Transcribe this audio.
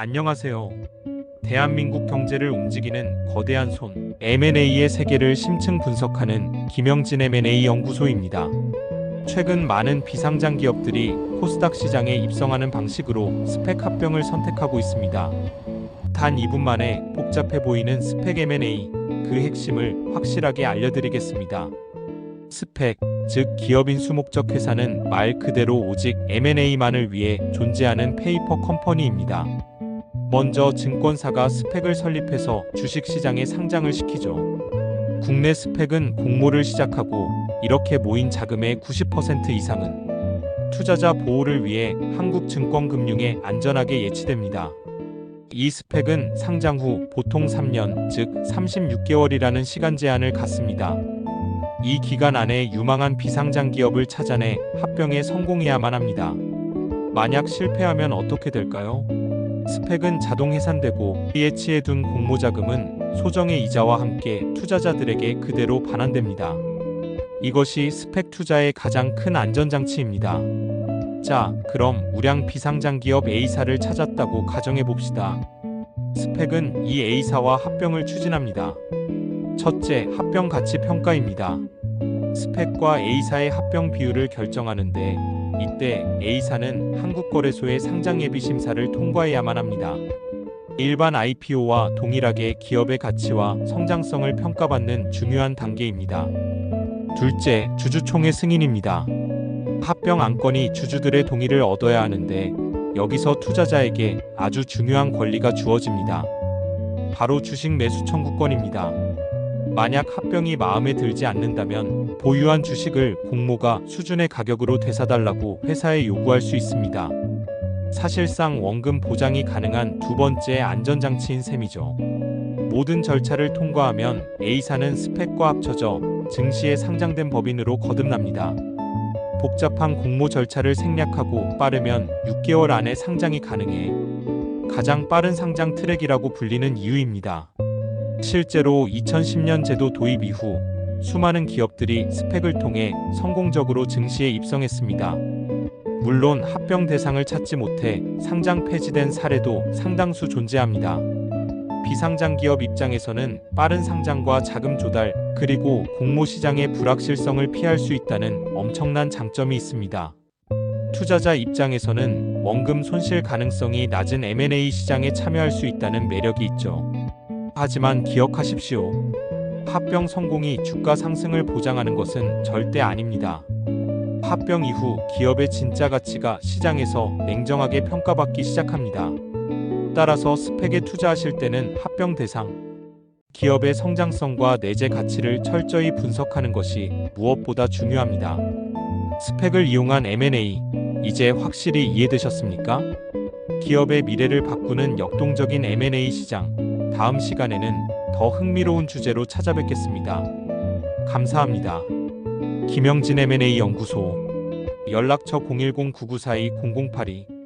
안녕하세요. 대한민국 경제를 움직이는 거대한 손 M&A의 세계를 심층 분석하는 김영진 M&A 연구소입니다. 최근 많은 비상장 기업들이 코스닥 시장에 입성하는 방식으로 스펙 합병을 선택하고 있습니다. 단 2분 만에 복잡해 보이는 스펙 M&A 그 핵심을 확실하게 알려드리겠습니다. 스펙, 즉 기업인 수목적 회사는 말 그대로 오직 M&A만을 위해 존재하는 페이퍼 컴퍼니입니다. 먼저 증권사가 스펙을 설립해서 주식시장에 상장을 시키죠. 국내 스펙은 공모를 시작하고 이렇게 모인 자금의 90% 이상은 투자자 보호를 위해 한국증권금융에 안전하게 예치됩니다. 이 스펙은 상장 후 보통 3년, 즉 36개월이라는 시간 제한을 갖습니다. 이 기간 안에 유망한 비상장 기업을 찾아내 합병에 성공해야만 합니다. 만약 실패하면 어떻게 될까요? 스펙은 자동 해산되고 예치해둔 공모자금은 소정의 이자와 함께 투자자들에게 그대로 반환됩니다. 이것이 스펙 투자의 가장 큰 안전장치입니다. 자, 그럼 우량 비상장 기업 A사를 찾았다고 가정해 봅시다. 스펙은 이 A사와 합병을 추진합니다. 첫째, 합병 가치 평가입니다. 스펙과 A사의 합병 비율을 결정하는데 이때 A사는 한국거래소의 상장 예비 심사를 통과해야만 합니다. 일반 IPO와 동일하게 기업의 가치와 성장성을 평가받는 중요한 단계입니다. 둘째, 주주총회 승인입니다. 합병 안건이 주주들의 동의를 얻어야 하는데 여기서 투자자에게 아주 중요한 권리가 주어집니다. 바로 주식 매수 청구권입니다. 만약 합병이 마음에 들지 않는다면 보유한 주식을 공모가 수준의 가격으로 되사달라고 회사에 요구할 수 있습니다. 사실상 원금 보장이 가능한 두 번째 안전장치인 셈이죠. 모든 절차를 통과하면 A사는 스펙과 합쳐져 증시에 상장된 법인으로 거듭납니다. 복잡한 공모 절차를 생략하고 빠르면 6개월 안에 상장이 가능해 가장 빠른 상장 트랙이라고 불리는 이유입니다. 실제로 2010년 제도 도입 이후 수많은 기업들이 스펙을 통해 성공적으로 증시에 입성했습니다. 물론 합병 대상을 찾지 못해 상장 폐지된 사례도 상당수 존재합니다. 비상장 기업 입장에서는 빠른 상장과 자금 조달, 그리고 공모 시장의 불확실성을 피할 수 있다는 엄청난 장점이 있습니다. 투자자 입장에서는 원금 손실 가능성이 낮은 M&A 시장에 참여할 수 있다는 매력이 있죠. 하지만 기억하십시오. 합병 성공이 주가 상승을 보장하는 것은 절대 아닙니다. 합병 이후 기업의 진짜 가치가 시장에서 냉정하게 평가받기 시작합니다. 따라서 스펙에 투자하실 때는 합병 대상, 기업의 성장성과 내재 가치를 철저히 분석하는 것이 무엇보다 중요합니다. 스펙을 이용한 M&A, 이제 확실히 이해되셨습니까? 기업의 미래를 바꾸는 역동적인 M&A 시장, 다음 시간에는 더 흥미로운 주제로 찾아뵙겠습니다. 감사합니다. 김영진 M&A 연구소 연락처 010-9942-0082